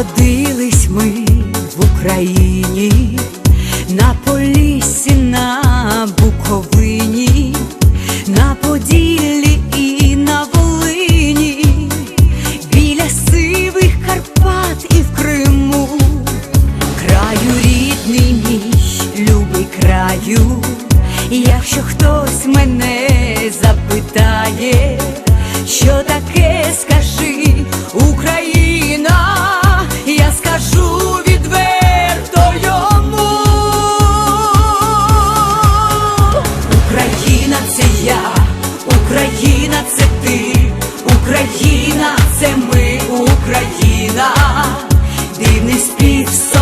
Родились ми в Україні, на Поліссі, на Буковині, на Поділлі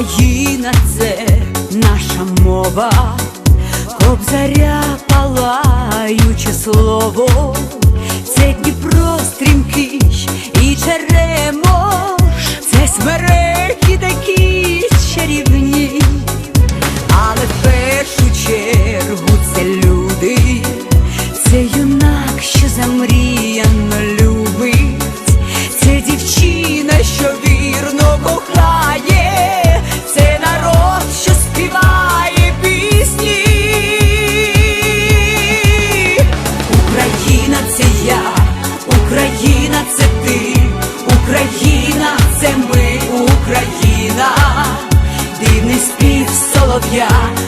Україна це наша мова, кобзаря палаюче слово, це Дніпро стрімкий і черемош, це смереки солов'я, в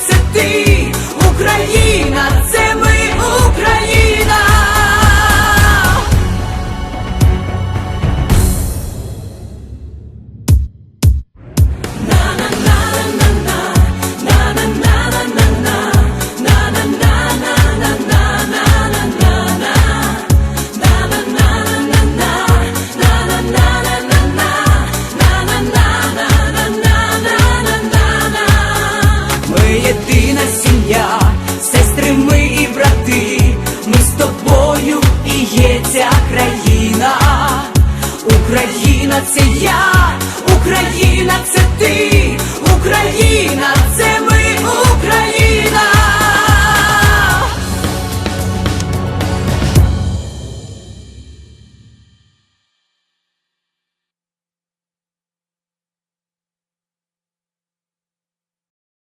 це ти, Україна. Ми і брати, ми з тобою і є ця країна. Україна це я, Україна це ти,